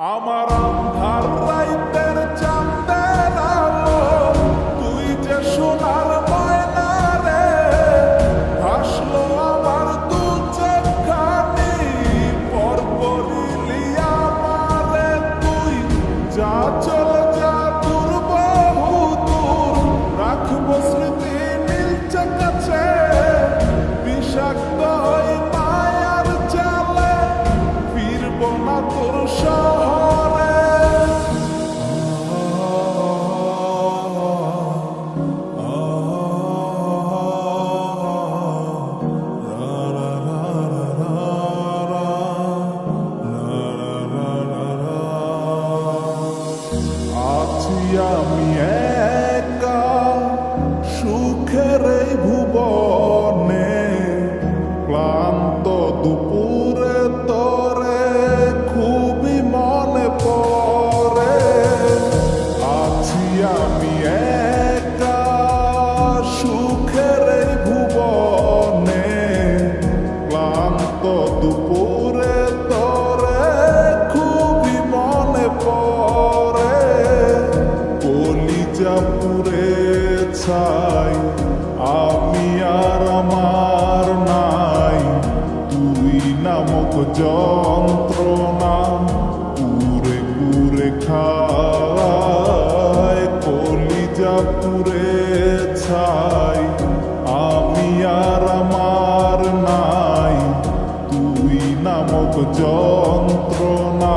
আমার ছাই আমি আর আমার নাই। তুই নামক যন্ত্রণা পুরে পুরে খায়, কলিজা পুরে ছাই। আমি আর আমার নাই, তুই নামক যন্ত্রণা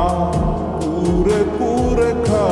পুরে পুরে খা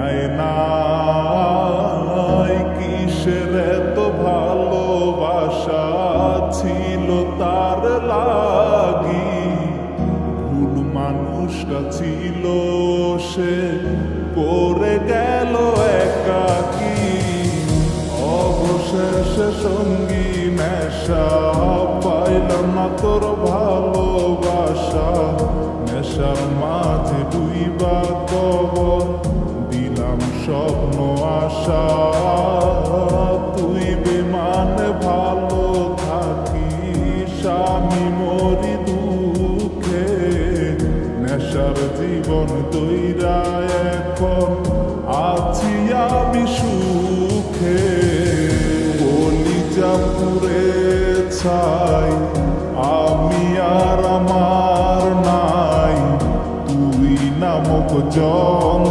দুনিয়ায় নাই। কিসের এত ভালোবাসা ছিল তার লাগি? ভুল মানুষটা ছিল সে করে গেল একাকি। অবশেষে সঙ্গী নেশা পাইলাম না তোর ভালোবাসা। নেশার মাঝে ডুইবা কবর স্বপ্ন, আশা, তুই বিমান, ভালো থাকিস, আমি মরি দুঃখে। নেশার জীবন তৈরা এখন আছি আমি সুখে। কলিজা পুরে ছাই, আমি আর আমার নাই। তুই নামক যন্ত্রণা